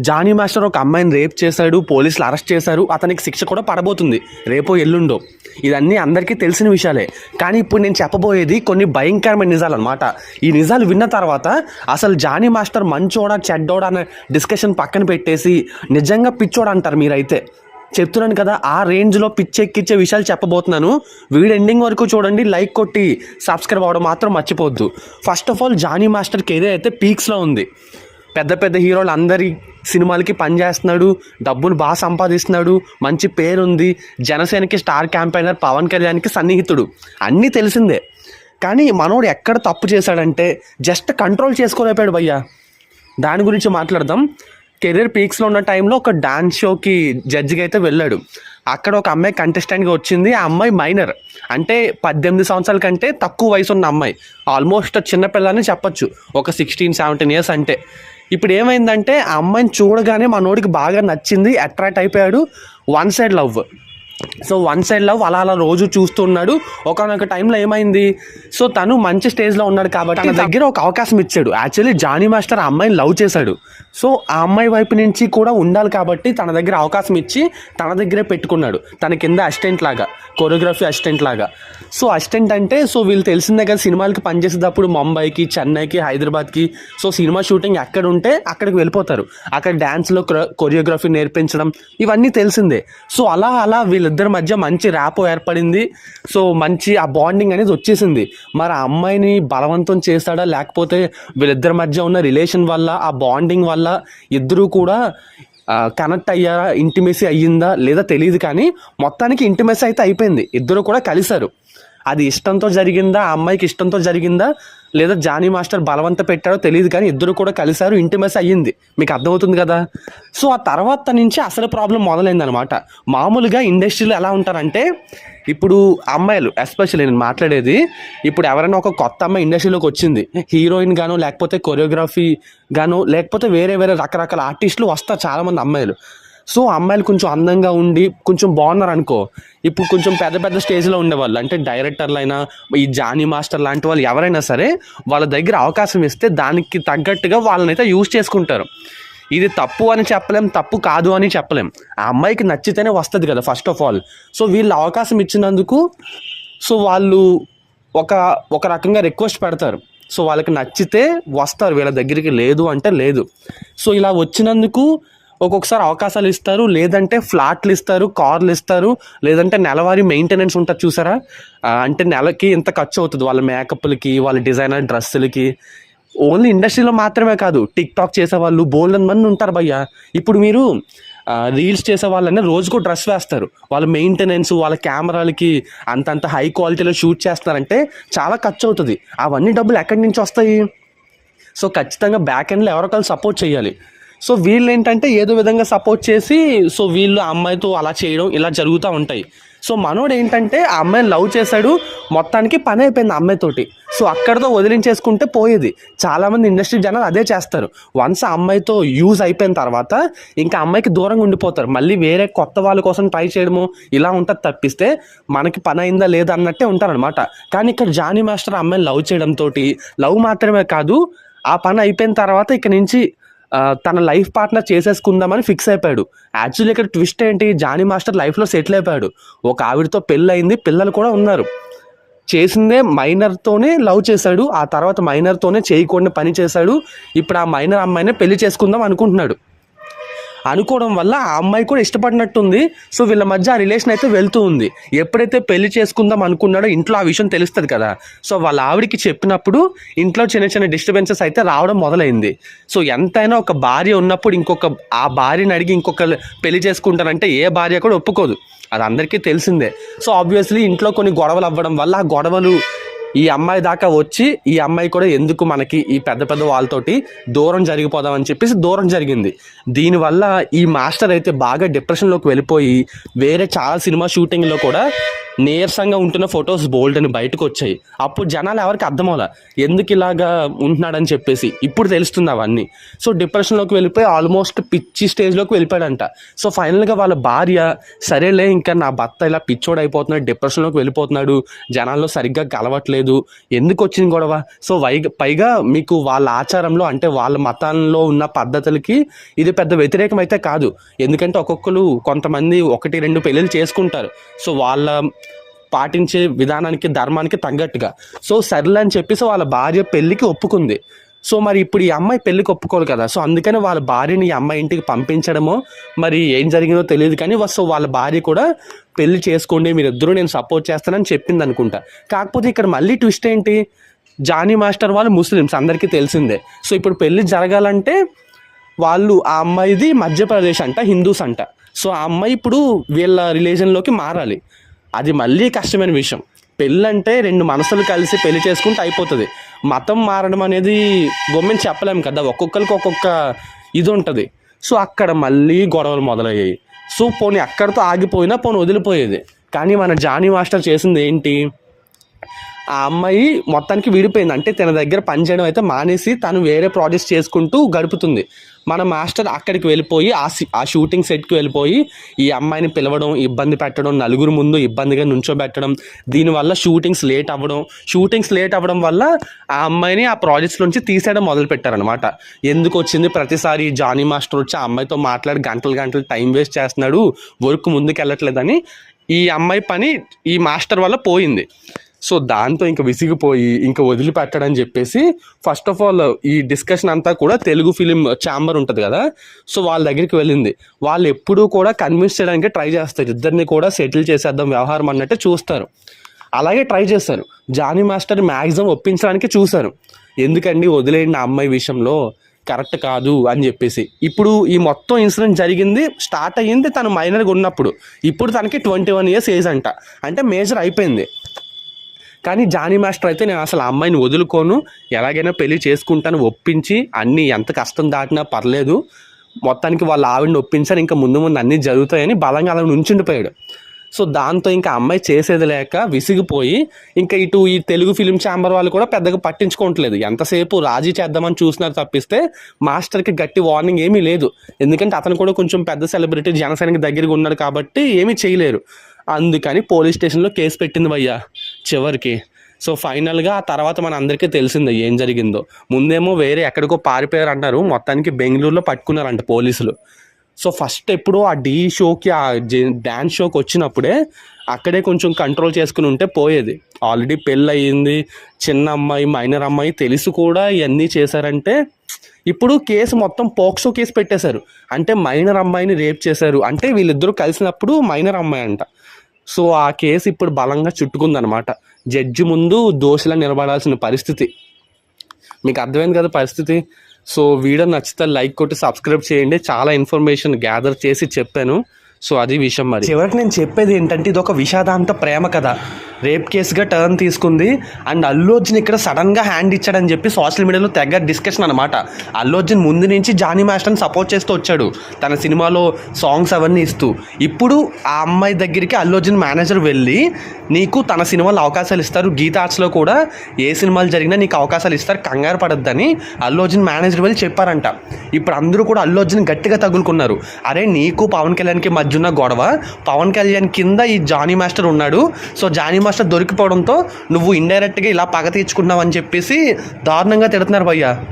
Johnny master ఒక అమ్మాయిని rape చేశాడు పోలీసులు అరెస్ట్ చేశారు అతనికి శిక్ష కూడా పడబోతుంది. రేపో ఎల్లుండో. ఇదన్నీ అందరికీ తెలిసిన విషయాలే. కానీ ఇప్పుడు నేను చెప్పబోయేది కొన్ని భయంకరమైన నిజాలు అనమాట ఈ నిజాలు విన్న తర్వాత అసలు జానీ మాస్టర్ మంచోడా చెడ్డోడా అనే డిస్కషన్ పక్కన పెట్టేసి నిజంగా పిచ్చోడా అంటారు మీరైతే. చెప్తున్నాను కదా ఆ రేంజ్లో పిచ్చెక్కిచ్చే విషయాలు చెప్పబోతున్నాను. వీడియో ఎండింగ్ వరకు చూడండి లైక్ కొట్టి సబ్స్క్రైబ్ అవ్వడం మాత్రం మర్చిపోవద్దు. First of all Johnny master career అయితే పీక్స్లో ఉంది. పెద్ద పెద్ద హీరోలు అందరి సినిమాలకి పనిచేస్తున్నాడు డబ్బులు బాగా సంపాదిస్తున్నాడు మంచి పేరుంది. జనసేనకి స్టార్ క్యాంపెయినర్ పవన్ కళ్యాణ్కి సన్నిహితుడు. అన్నీ తెలిసిందే. కానీ మనోడు ఎక్కడ తప్పు చేశాడంటే జస్ట్ కంట్రోల్ చేసుకోలేకపోయాడు భయ్యా. దాని గురించి మాట్లాడదాం. కెరీర్ పీక్స్లో ఉన్న టైంలో ఒక డాన్స్ షోకి జడ్జిగా అయితే వెళ్ళాడు. అక్కడ ఒక అమ్మాయి కంటెస్టెంట్గా వచ్చింది. ఆ అమ్మాయి మైనర్. అంటే పద్దెనిమిది సంవత్సరాల కంటే తక్కువ వయసు ఉన్న అమ్మాయి. ఆల్మోస్ట్ చిన్నపిల్లని చెప్పొచ్చు. ఒక సిక్స్టీన్ సెవెంటీన్ ఇయర్స్ అంటే. ఇప్పుడు ఏమైందంటే ఆ అమ్మాయిని చూడగానే మనోడికి బాగా నచ్చింది అట్రాక్ట్ అయిపోయాడు one side love. So one side love అలా అలా రోజు చూస్తున్నాడు. ఒకనొక టైంలో ఏమైంది? సో తను మంచి స్టేజ్లో ఉన్నాడు కాబట్టి తన దగ్గర ఒక అవకాశం ఇచ్చాడు. యాక్చువల్లీ జానీ మాస్టర్ ఆ అమ్మాయిని లవ్ చేశాడు. సో ఆ అమ్మాయి వైపు నుంచి కూడా ఉండాలి కాబట్టి తన దగ్గర అవకాశం ఇచ్చి తన దగ్గరే పెట్టుకున్నాడు. తన కింద అసిస్టెంట్ లాగా కొరియోగ్రఫీ అసిస్టెంట్ లాగా. సో అసిస్టెంట్ అంటే సో వీళ్ళు తెలిసిందే కదా సినిమాలకి పనిచేసేటప్పుడు ముంబైకి చెన్నైకి హైదరాబాద్కి. సో సినిమా షూటింగ్ ఎక్కడ ఉంటే అక్కడికి వెళ్ళిపోతారు. అక్కడ డ్యాన్స్లో కొరియోగ్రఫీ నేర్పించడం ఇవన్నీ తెలిసిందే. సో అలా అలా వీళ్ళిద్దరి మధ్య మంచి ర్యాపో ఏర్పడింది. సో మంచి ఆ బాండింగ్ అనేది వచ్చేసింది. మరి ఆ అమ్మాయిని బలవంతం చేస్తాడా లేకపోతే వీళ్ళిద్దరి మధ్య ఉన్న రిలేషన్ వల్ల ఆ బాండింగ్ వల్ల ఇద్దరూ కూడా కనెక్ట్ అయ్యారా? ఇంటిమేసీ అయ్యిందా? లేదా తెలియదు కానీ మొత్తానికి ఇంటిమేసీ అయితే అయిపోయింది. ఇద్దరు కూడా కలిశారు. అది ఇష్టంతో జరిగిందా? ఆ అమ్మాయికి ఇష్టంతో జరిగిందా? లేదా జానీ మాస్టర్ బలవంత పెట్టాడో తెలియదు కానీ ఇద్దరు కూడా కలిశారు ఇంటిమెస్ అయ్యింది. మీకు అర్థమవుతుంది కదా? సో ఆ తర్వాత నుంచి అసలు ప్రాబ్లం మొదలైందనమాట మామూలుగా ఇండస్ట్రీలో ఎలా ఉంటారంటే ఇప్పుడు అమ్మాయిలు ఎస్పెషల్లీ నేను మాట్లాడేది ఇప్పుడు ఎవరైనా ఒక కొత్త అమ్మాయి ఇండస్ట్రీలోకి వచ్చింది హీరోయిన్ గాను లేకపోతే కొరియోగ్రఫీ గాను లేకపోతే వేరే వేరే రకరకాల ఆర్టిస్టులు వస్తారు చాలామంది అమ్మాయిలు. సో అమ్మాయిలు కొంచెం అందంగా ఉండి కొంచెం బాగున్నారు అనుకో. ఇప్పుడు కొంచెం పెద్ద పెద్ద స్టేజ్లో ఉండేవాళ్ళు. అంటే డైరెక్టర్లు అయినా ఈ జానీ మాస్టర్ లాంటి వాళ్ళు ఎవరైనా సరే వాళ్ళ దగ్గర అవకాశం ఇస్తే దానికి తగ్గట్టుగా వాళ్ళని అయితే యూజ్ చేసుకుంటారు. ఇది తప్పు అని చెప్పలేం తప్పు కాదు అని చెప్పలేం. ఆ అమ్మాయికి నచ్చితేనే వస్తుంది కదా ఫస్ట్ ఆఫ్ ఆల్. సో వీళ్ళు అవకాశం ఇచ్చినందుకు సో వాళ్ళు ఒక ఒక రకంగా రిక్వెస్ట్ పెడతారు. సో వాళ్ళకి నచ్చితే వస్తారు. వీళ్ళ దగ్గరికి లేదు అంటే లేదు. సో ఇలా వచ్చినందుకు ఒక్కొక్కసారి అవకాశాలు ఇస్తారు. లేదంటే ఫ్లాట్లు ఇస్తారు కార్లు ఇస్తారు. లేదంటే నెలవారీ మెయింటెనెన్స్ ఉంటుంది చూసారా? అంటే నెలకి ఎంత ఖర్చు అవుతుంది వాళ్ళ మేకప్లకి వాళ్ళ డిజైనర్ డ్రెస్సులకి. ఓన్లీ ఇండస్ట్రీలో మాత్రమే కాదు టిక్ టాక్ చేసే వాళ్ళు బోల్డ్ మంది ఉంటారు భయ్య. ఇప్పుడు మీరు రీల్స్ చేసే వాళ్ళని రోజుకో డ్రెస్ వేస్తారు. వాళ్ళ మెయింటెనెన్స్ వాళ్ళ కెమెరాలకి అంతంత హై క్వాలిటీలో షూట్ చేస్తున్నారంటే చాలా ఖర్చు అవుతుంది. అవన్నీ డబ్బులు ఎక్కడి నుంచి వస్తాయి? సో ఖచ్చితంగా బ్యాక్ ఎండ్లో ఎవరికాలు సపోర్ట్ చేయాలి. సో వీళ్ళు ఏంటంటే ఏదో విధంగా సపోర్ట్ చేసి సో వీళ్ళు ఆ అమ్మాయితో అలా చేయడం ఇలా జరుగుతూ ఉంటాయి. సో మనోడు ఏంటంటే ఆ అమ్మాయిని లవ్ చేశాడు మొత్తానికి పని అయిపోయింది అమ్మాయితోటి సో అక్కడితో వదిలించేసుకుంటే పోయేది. చాలామంది ఇండస్ట్రీ జనాలు అదే చేస్తారు. వన్స్ ఆ అమ్మాయితో యూజ్ అయిపోయిన తర్వాత ఇంకా అమ్మాయికి దూరంగా ఉండిపోతారు. మళ్ళీ వేరే కొత్త వాళ్ళ కోసం ట్రై చేయడము ఇలా ఉంటుంది తప్పిస్తే మనకి పని అయిందా లేదా అన్నట్టే ఉంటారనమాట కానీ ఇక్కడ జానీ మాస్టర్ ఆ అమ్మాయిని లవ్ చేయడంతో లవ్ మాత్రమే కాదు ఆ పని అయిపోయిన తర్వాత ఇక నుంచి తన లైఫ్ పార్ట్నర్ చేసేసుకుందామని ఫిక్స్ అయిపోయాడు. యాక్చువల్లీ ఇక్కడ ట్విస్ట్ ఏంటి? జానీ మాస్టర్ లైఫ్లో సెటిల్ అయిపోయాడు. ఒక ఆవిడతో పెళ్ళయింది పిల్లలు కూడా ఉన్నారు. చేసిందే మైనర్తోనే లవ్ చేశాడు ఆ తర్వాత మైనర్తోనే చేయకుండా పని చేశాడు. ఇప్పుడు ఆ మైనర్ అమ్మాయినే పెళ్ళి చేసుకుందాం అనుకుంటున్నాడు. అనుకోవడం వల్ల ఆ అమ్మాయి కూడా ఇష్టపడినట్టుంది. సో వీళ్ళ మధ్య ఆ రిలేషన్ అయితే వెళ్తూ ఉంది. ఎప్పుడైతే పెళ్ళి చేసుకుందాం అనుకున్నాడో ఇంట్లో ఆ విషయం తెలుస్తుంది కదా. సో వాళ్ళ ఆవిడికి చెప్పినప్పుడు ఇంట్లో చిన్న చిన్న డిస్టర్బెన్సెస్ అయితే రావడం మొదలైంది. సో ఎంతైనా ఒక భార్య ఉన్నప్పుడు ఇంకొక ఆ భార్యని అడిగి ఇంకొక పెళ్ళి చేసుకుంటానంటే ఏ భార్య కూడా ఒప్పుకోదు. అది అందరికీ తెలిసిందే. సో ఆబ్వియస్లీ ఇంట్లో కొన్ని గొడవలు అవ్వడం వల్ల ఆ గొడవలు ఈ అమ్మాయి దాకా వచ్చి ఈ అమ్మాయి కూడా ఎందుకు మనకి ఈ పెద్ద పెద్ద వాళ్ళతోటి దూరం జరిగిపోదాం అని చెప్పేసి దూరం జరిగింది. దీనివల్ల ఈ మాస్టర్ అయితే బాగా డిప్రెషన్లోకి వెళ్ళిపోయి వేరే చాలా సినిమా షూటింగ్లో కూడా నీరసంగా ఉంటున్న ఫొటోస్ బోల్డ్ అని బయటకు వచ్చాయి. అప్పుడు జనాలు ఎవరికి అర్థమవులా ఎందుకు ఇలాగా ఉంటున్నాడని చెప్పేసి. ఇప్పుడు తెలుస్తుంది అవన్నీ. సో డిప్రెషన్లోకి వెళ్ళిపోయి ఆల్మోస్ట్ పిచ్చి స్టేజ్లోకి వెళ్ళిపోయాడంట. సో ఫైనల్గా వాళ్ళ భార్య సరేలే ఇంకా నా భర్త ఇలా పిచ్చోడు అయిపోతున్నాడు డిప్రెషన్లోకి వెళ్ళిపోతున్నాడు జనాల్లో సరిగ్గా కలవట్లేదు ఎందుకు వచ్చింది గొడవ? సో వై పైగా మీకు వాళ్ళ ఆచారంలో అంటే వాళ్ళ మతంలో ఉన్న పద్ధతులకి ఇది పెద్ద వ్యతిరేకం అయితే కాదు. ఎందుకంటే ఒక్కొక్కరు కొంతమంది ఒకటి రెండు పెళ్ళిళ్ళు చేసుకుంటారు. సో వాళ్ళ పాటించే విధానానికి ధర్మానికి తగ్గట్టుగా. సో సర్లే అని చెప్పేసి వాళ్ళ భార్య పెళ్ళికి ఒప్పుకుంది. సో మరి ఇప్పుడు ఈ అమ్మాయి పెళ్ళికి ఒప్పుకోరు కదా. సో అందుకని వాళ్ళ భార్యని ఈ అమ్మాయి ఇంటికి పంపించడమో మరి ఏం జరిగిందో తెలియదు కానీ సో వాళ్ళ భార్య కూడా పెళ్ళి చేసుకోండి మీరిద్దరూ నేను సపోర్ట్ చేస్తానని చెప్పింది అనుకుంటా. కాకపోతే ఇక్కడ మళ్ళీ ట్విస్ట్ ఏంటి? జానీ మాస్టర్ వాళ్ళు ముస్లిమ్స్ అందరికీ తెలిసిందే. సో ఇప్పుడు పెళ్ళి జరగాలంటే వాళ్ళు ఆ అమ్మాయిది మధ్యప్రదేశ్ అంట హిందూస్ అంట. సో ఆ అమ్మాయి ఇప్పుడు వీళ్ళ రిలీజన్లోకి మారాలి. అది మళ్ళీ కష్టమైన విషయం. పెళ్ళంటే రెండు మనసులు కలిసి పెళ్ళి చేసుకుంటే అయిపోతుంది. మతం మారడం అనేది గొమ్మెని చెప్పలేము కదా ఒక్కొక్కరికి ఒక్కొక్క ఇది ఉంటుంది సో అక్కడ మళ్ళీ గొడవలు మొదలయ్యాయి. సో పోనీ అక్కడితో ఆగిపోయినా పోనీ వదిలిపోయేది. కానీ మన జానీ మాస్టర్ చేసింది ఏంటి? ఆ అమ్మాయి మొత్తానికి విడిపోయింది. అంటే తన దగ్గర పని చేయడం అయితే మానేసి తను వేరే ప్రాజెక్ట్స్ చేసుకుంటూ గడుపుతుంది. మన మాస్టర్ అక్కడికి వెళ్ళిపోయి ఆ ఆ షూటింగ్ సెట్కి వెళ్ళిపోయి ఈ అమ్మాయిని పిలవడం ఇబ్బంది పెట్టడం నలుగురు ముందు ఇబ్బందిగా నుంచోబెట్టడం దీనివల్ల షూటింగ్స్ లేట్ అవ్వడం. షూటింగ్స్ లేట్ అవ్వడం వల్ల ఆ అమ్మాయిని ఆ ప్రాజెక్ట్స్ నుంచి తీసేయడం మొదలు పెట్టారనమాట ఎందుకు వచ్చింది? ప్రతిసారి జానీ మాస్టర్ వచ్చి ఆ అమ్మాయితో మాట్లాడి గంటలు గంటలు టైం వేస్ట్ చేస్తున్నాడు వర్క్ ముందుకు వెళ్ళట్లేదని ఈ అమ్మాయి పని ఈ మాస్టర్ వల్ల పోయింది. సో దాంతో ఇంకా విసిగిపోయి ఇంకా వదిలిపెట్టడని చెప్పేసి ఫస్ట్ ఆఫ్ ఆల్ ఈ డిస్కషన్ అంతా కూడా తెలుగు ఫిలిం ఛాంబర్ ఉంటుంది కదా సో వాళ్ళ దగ్గరికి వెళ్ళింది. వాళ్ళు ఎప్పుడూ కూడా కన్విన్స్ చేయడానికి ట్రై చేస్తారు. ఇద్దరిని కూడా సెటిల్ చేసేద్దాం వ్యవహారం అన్నట్టే చూస్తారు. అలాగే ట్రై చేస్తారు. జానీ మాస్టర్ మ్యాక్సిమం ఒప్పించడానికి చూశారు. ఎందుకండి వదిలేయండి ఆ అమ్మాయి విషయంలో? కరెక్ట్ కాదు అని చెప్పేసి. ఇప్పుడు ఈ మొత్తం ఇన్సిడెంట్ జరిగింది స్టార్ట్ అయ్యింది తను మైనర్గా ఉన్నప్పుడు. ఇప్పుడు తనకి ట్వంటీ వన్ ఇయర్స్ ఏజ్ అంట. అంటే మేజర్ అయిపోయింది. కానీ జానీ మాస్టర్ అయితే నేను అసలు ఆ అమ్మాయిని వదులుకోను. ఎలాగైనా పెళ్ళి చేసుకుంటాను ఒప్పించి అన్నీ ఎంత కష్టం దాటినా పర్లేదు. మొత్తానికి వాళ్ళ ఆవిడని ఒప్పించాను. ఇంకా ముందు ముందు అన్నీ జరుగుతాయని బలంగా అలా నుంచుండిపోయాడు. సో దాంతో ఇంకా అమ్మాయి చేసేది లేక విసిగిపోయి ఇంకా ఇటు ఈ తెలుగు ఫిలిం ఛాంబర్ వాళ్ళు కూడా పెద్దగా పట్టించుకోవట్లేదు. ఎంతసేపు రాజీ చేద్దామని చూసినారు తప్పిస్తే మాస్టర్కి గట్టి వార్నింగ్ ఏమీ లేదు. ఎందుకంటే అతను కూడా కొంచెం పెద్ద సెలబ్రిటీ జనసేనకి దగ్గరగా ఉన్నాడు కాబట్టి ఏమీ చేయలేరు. అందుకని పోలీస్ స్టేషన్లో కేసు పెట్టింది భయ్యా. చివరికి. సో ఫైనల్గా ఆ తర్వాత మన అందరికీ తెలిసిందే ఏం జరిగిందో. ముందేమో వేరే ఎక్కడికో పారిపోయారు అన్నారు మొత్తానికి బెంగళూరులో పట్టుకున్నారంట పోలీసులు. సో ఫస్ట్ ఎప్పుడు ఆ డీ షోకి ఆ డ్యాన్స్ షోకి వచ్చినప్పుడే అక్కడే కొంచెం కంట్రోల్ చేసుకుని ఉంటే పోయేది. ఆల్రెడీ పెళ్ళి అయ్యింది చిన్న అమ్మాయి మైనర్ అమ్మాయి తెలిసి కూడా ఇవన్నీ చేశారంటే ఇప్పుడు కేసు మొత్తం పోక్సో కేసు పెట్టేశారు. అంటే మైనర్ అమ్మాయిని రేప్ చేశారు. అంటే వీళ్ళిద్దరూ కలిసినప్పుడు మైనర్ అమ్మాయి అంట. సో ఆ కేసు ఇప్పుడు బలంగా చుట్టుకుందనమాట జడ్జి ముందు దోషులా నిలబడాల్సిన పరిస్థితి. మీకు అర్థమైంది కదా పరిస్థితి? సో వీడియో నచ్చితే లైక్ కొట్టి సబ్స్క్రైబ్ చేయండి. చాలా ఇన్ఫర్మేషన్ గ్యాదర్ చేసి చెప్పాను. సో అది విషయం మరి. చివరికి నేను చెప్పేది ఏంటంటే ఇది ఒక విషాదాంత ప్రేమ కథ. రేప్ కేసుగా టర్న్ తీసుకుంది అండ్ అల్లు అర్జున్ ఇక్కడ సడన్గా హ్యాండ్ ఇచ్చాడని చెప్పి సోషల్ మీడియాలో తెగ డిస్కషన్ అనమాట అల్లు అర్జున్ ముందు నుంచి జానీ మాస్టర్ని సపోర్ట్ చేస్తూ వచ్చాడు తన సినిమాలో సాంగ్స్ అవన్నీ ఇస్తూ. ఇప్పుడు ఆ అమ్మాయి దగ్గరికి అల్లు అర్జున్ మేనేజర్ వెళ్ళి నీకు తన సినిమాలో అవకాశాలు ఇస్తారు. గీత ఆర్ట్స్లో కూడా ఏ సినిమాలు జరిగినా నీకు అవకాశాలు ఇస్తారు. కంగారు పడద్దని అల్లు అర్జున్ మేనేజర్ వెళ్ళి చెప్పారంట. ఇప్పుడు అందరూ కూడా అల్లు అర్జున్ గట్టిగా తగులుకున్నారు. అరే నీకు పవన్ కళ్యాణ్కి మధ్య ఉన్న గొడవ పవన్ కళ్యాణ్ కింద ఈ జానీ మాస్టర్ ఉన్నాడు. సో జానీ మాస్టర్ దొరికిపోవడంతో నువ్వు ఇండైరెక్ట్గా ఇలా పగ తీర్చుకున్నావు అని చెప్పేసి దారుణంగా తిడుతున్నారు భయ్యా.